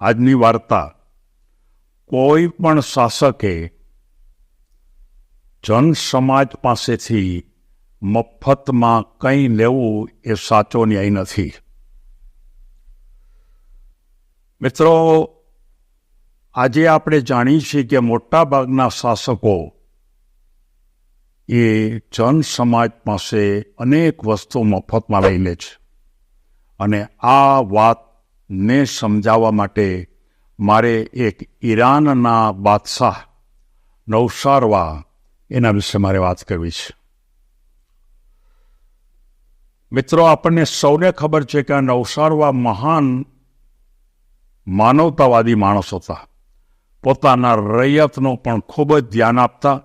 આજની વાર્તા, કોઈ પણ શાસકે જન સમાજ પાસેથી મફતમાં કંઈ લેવું એ સાચો ન્યાય નથી. મિત્રો, આજે આપણે જાણીએ છીએ કે મોટાભાગના શાસકો એ જન સમાજ પાસે અનેક વસ્તુ મફતમાં લઈ લે છે. અને આ વાતને સમજાવવા માટે મારે એક ઈરાનના બાદશાહ નૌશારવા એના વિશે મારે વાત કરવી છે. મિત્રો, આપણને સૌને ખબર છે કે આ મહાન માનવતાવાદી માણસ હતા. પોતાના રૈયતનો પણ ખૂબ જ ધ્યાન આપતા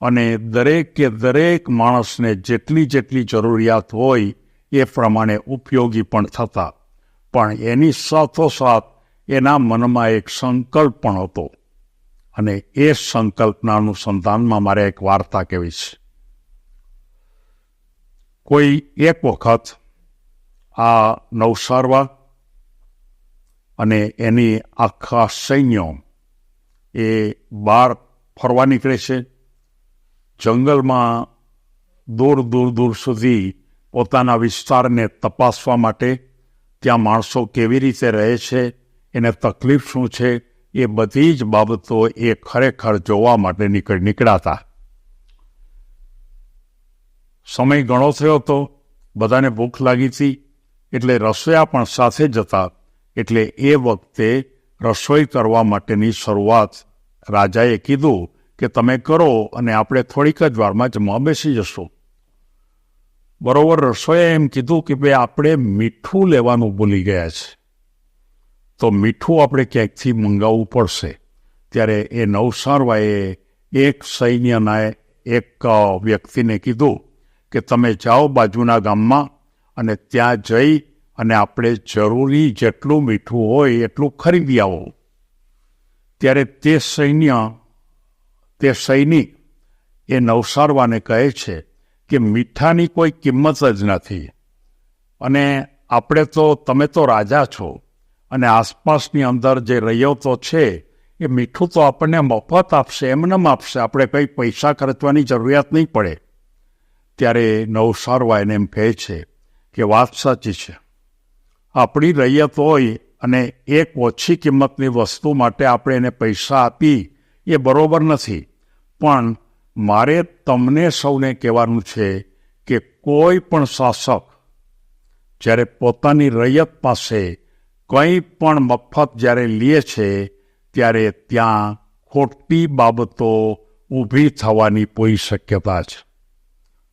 અને દરેક કે દરેક માણસને જેટલી જેટલી જરૂરિયાત હોય એ પ્રમાણે ઉપયોગી પણ થતા. પણ એની સાથોસાથ એના મનમાં એક સંકલ્પ પણ હતો. અને એ સંકલ્પના અનુસંધાનમાં મારે એક વાર્તા કહેવી છે. કોઈ એક વખત આ નવસારવા અને એની આખા સૈન્યો એ બહાર ફરવા નીકળે છે. જંગલમાં દૂર દૂર દૂર સુધી પોતાના વિસ્તારને તપાસવા માટે ત્યાં માણસો કેવી રીતે રહે છે, એને તકલીફ શું છે, એ બધી જ બાબતો એ ખરેખર જોવા માટે નીકળ, નીકળાતા. સમય ઘણો થયો હતો બધાને ભૂખ લાગી હતી, એટલે રસોયા પણ સાથે જતા એટલે એ વખતે રસોઈ કરવા માટેની શરૂઆત રાજાએ કીધું કે તમે કરો અને આપણે થોડીક જ વારમાં જમવા બેસી જશું. બરોબર, રસોઈએ એમ કીધું કે ભાઈ, આપણે મીઠું લેવાનું ભૂલી ગયા છે. તો મીઠું આપણે ક્યાંકથી મંગાવવું પડશે? ત્યારે એ નવસારવાએ એક સૈન્યના એક વ્યક્તિને કીધું કે તમે જાઓ બાજુના ગામમાં અને ત્યાં જઈ અને આપણે જરૂરી જેટલું મીઠું હોય એટલું ખરીદી આવો. ત્યારે તે સૈન્ય, તે સૈનિક એ નવસારવાને કહે છે કે મીઠાની કોઈ કિંમત જ નથી. અને આપણે તો, તમે તો રાજા છો, અને આસપાસની અંદર જે રૈયતો છે, એ મીઠું તો આપણને મફત આપશે એમનેમ આપશે. આપણે કંઈ પૈસા ખર્ચવાની જરૂરિયાત નહીં પડે. ત્યારે નવસારવા એને એમ કહે છે કે વાત સાચી છે. આપણી રૈયત હોય અને એક ઓછી કિંમતની વસ્તુ માટે આપણે એને પૈસા આપી, એ બરોબર નથી. પણ મારે તમને સૌને કહેવાનું છે કે કોઈ પણ શાસક જ્યારે પોતાની રૈયત પાસે કંઈ પણ મફત જ્યારે લે છે, ત્યારે ત્યાં ખોટી બાબતો ઊભી થવાની કોઈ શક્યતા છે.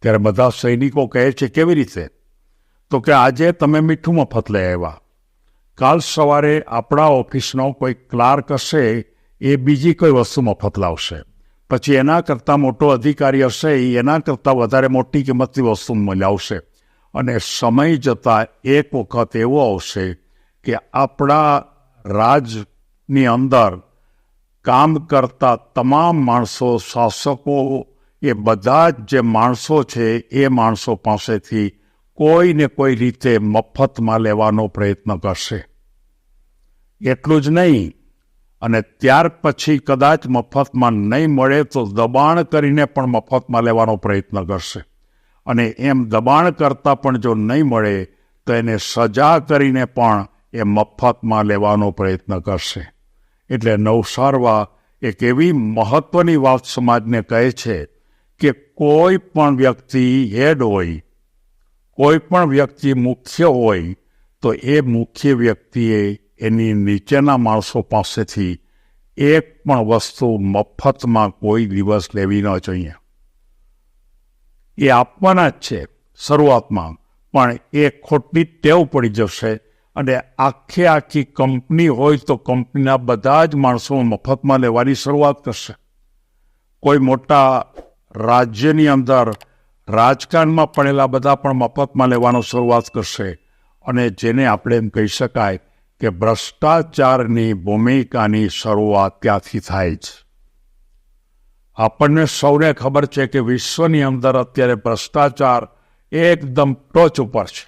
ત્યારે બધા સૈનિકો કહે છે, કેવી રીતે? તો કે આજે તમે મીઠું મફત લઈ આવ્યા. કાલ સવારે આપણા ઓફિસનો કોઈ ક્લાર્ક હશે, એ બીજી કોઈ વસ્તુ મફત લાવશે. પછી એના કરતાં મોટો અધિકારી હશે એના કરતાં વધારે મોટી કિંમતની વસ્તુ મળાવશે અને સમય જતાં એક વખત એવો આવશે કે આપણા રાજની અંદર કામ કરતા તમામ માણસો, શાસકો, એ બધા જ જે માણસો છે, એ માણસો પાસેથી કોઈ ને કોઈ રીતે મફતમાં લેવાનો પ્રયત્ન કરશે. એટલું જ નહીં અને ત્યાર પછી કદાચ મફતમાં નહીં મળે તો દબાણ કરીને પણ મફતમાં લેવાનો પ્રયત્ન કરશે. અને એમ દબાણ કરતાં પણ જો નહીં મળે, તો એને સજા કરીને પણ એ મફતમાં લેવાનો પ્રયત્ન કરશે. એટલે નવસારવા એક એવી મહત્વની વાત સમાજને કહે છે કે કોઈ પણ વ્યક્તિ હેડ હોય, કોઈ પણ વ્યક્તિ મુખ્ય હોય, તો એ મુખ્ય વ્યક્તિએ એની નીચેના માણસો પાસેથી એક પણ વસ્તુ મફતમાં કોઈ દિવસ લેવી ન જોઈએ. એ આપવાના જ છે શરૂઆતમાં, પણ એ ખોટી ટેવ પડી જશે અને આખે આખી કંપની હોય તો કંપનીના બધા જ માણસો મફતમાં લેવાની શરૂઆત કરશે. કોઈ મોટા રાજ્યની અંદર રાજકારણમાં પડેલા બધા પણ મફતમાં લેવાનો શરૂઆત કરશે અને જેને આપણે એમ કહી શકાય કે ભ્રષ્ટાચારની ભૂમિકાની શરૂઆત ત્યાંથી થાય છે? આપણને સૌને ખબર છે કે વિશ્વની અંદર અત્યારે ભ્રષ્ટાચાર એકદમ ટોચ ઉપર છે.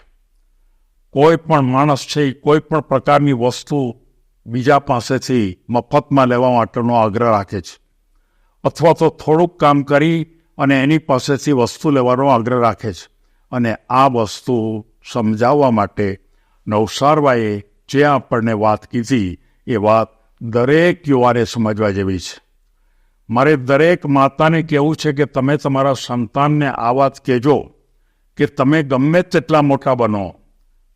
કોઈ પણ માણસ છે, કોઈ પણ પ્રકારની વસ્તુ બીજા પાસેથી મફતમાં લેવા માટેનો આગ્રહ રાખે છે. અથવા તો થોડુંક કામ કરી અને એની પાસેથી વસ્તુ લેવાનો આગ્રહ રાખે છે. અને આ વસ્તુ સમજાવવા માટે નવસારબાએ જે આપણને વાત કીધી, એ વાત દરેક યુવાને સમજવા જેવી છે. મારે દરેક માતાને કહેવું છે કે તમે તમારા સંતાનને આ વાત કહેજો કે તમે ગમે તેટલા મોટા બનો,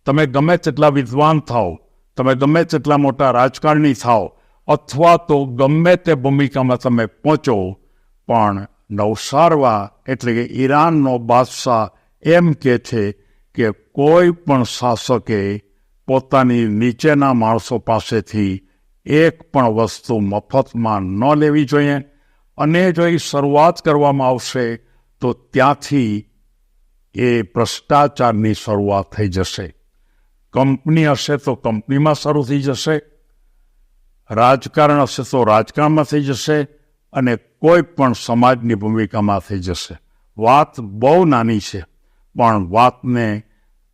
તમે ગમે તેટલા વિદ્વાન થાઓ, તમે ગમે તેટલા મોટા રાજકારણી થાઓ, અથવા તો ગમે તે ભૂમિકામાં તમે પહોંચો, પણ નવસારવા એટલે કે ઈરાનનો બાદશાહ એમ કે છે કે કોઈ પણ શાસકે પોતાની નીચેના માણસો પાસેથી એક પણ વસ્તુ મફતમાં ન લેવી જોઈએ અને જો એ શરૂઆત કરવામાં આવશે, તો ત્યાંથી એ ભ્રષ્ટાચારની શરૂઆત થઈ જશે. કંપની હશે તો કંપનીમાં શરૂ થઈ જશે, રાજકારણ હશે તો રાજકારણમાં થઈ જશે અને કોઈ પણ સમાજની ભૂમિકામાં થઈ જશે. વાત બહુ નાની છે, પણ વાતને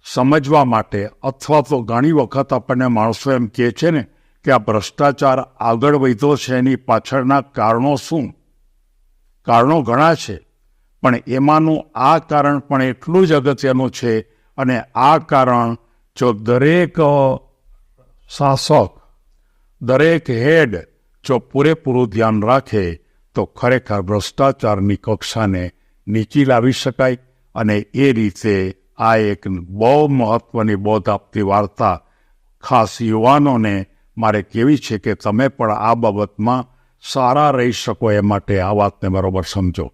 સમજવા માટે અથવા તો ઘણી વખત આપણને માણસો એમ કહે છે ને કે આ ભ્રષ્ટાચાર આગળ વધ્યો છે એની પાછળના કારણો શું? કારણો ઘણા છે, પણ એમાંનું આ કારણ પણ એટલું જ અગત્યનું છે અને આ કારણ જો દરેક શાસક, દરેક હેડ જો પૂરેપૂરું ધ્યાન રાખે તો ખરેખર ભ્રષ્ટાચારની કક્ષાને નીચી લાવી શકાય અને એ રીતે આ એક બહુ મહત્વની બોધ આપતી વાર્તા ખાસ યુવાનોને મારે કેવી છે કે તમે પણ આ બાબતમાં સારા રહી શકો એ માટે આ વાતને બરોબર સમજો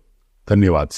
ધન્યવાદ